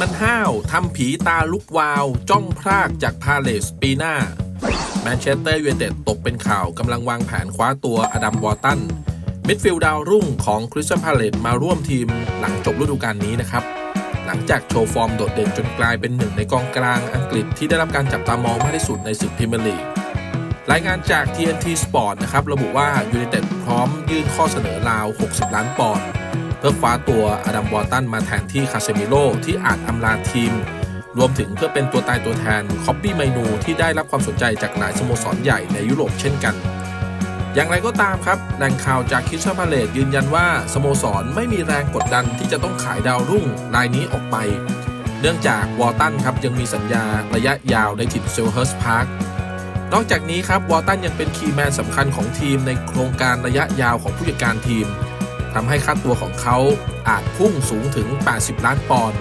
มันห้าวทำผีตาลุกวาว จ้องพรากจากพาเลสปีหน้า แมนเชสเตอร์ยูไนเต็ดตกเป็นข่าวกำลังวางแผนคว้าตัวอดัมวอร์ตัน มิดฟิลด์ดาวรุ่งของคริสตันพาเลตมาร่วมทีมหลังจบฤดูกาลนี้นะครับ หลังจากโชว์ฟอร์มโดดเด่นจนกลายเป็นหนึ่งในกองกลางอังกฤษที่ได้รับการจับตามองมากที่สุดในศึกพรีเมียร์ลีกรายงานจาก TNT Sport นะครับระบุว่ายูไนเต็ดพร้อมยื่นข้อเสนอราว 60 ล้านปอนด์ เพื่อคว้าตัวอดัมวอตันมาแทนที่คาเซมิโลที่อาจอำลาทีม รวมถึงเพื่อเป็นตัวตายตัวแทนคอปปี้ไมนูที่ได้รับความสนใจจากหลายสโมสรใหญ่ในยุโรปเช่นกัน อย่างไรก็ตามครับแหล่งข่าวจากคิสซาพาเลตยืนยันว่าสโมสรไม่มีแรงกดดันที่จะต้องขายดาวรุ่งรายนี้ออกไป เนื่องจากวอลตันครับยังมีสัญญาระยะยาวในถิ่นเซลเฮิร์สพาร์คนอกจากนี้ครับวอลตันยังเป็นคีย์แมนสำคัญของทีมในโครงการระยะยาวของผู้จัดการทีม ทำให้ค่าตัวของเขาอาจพุ่งสูงถึง 80 ล้านปอนด์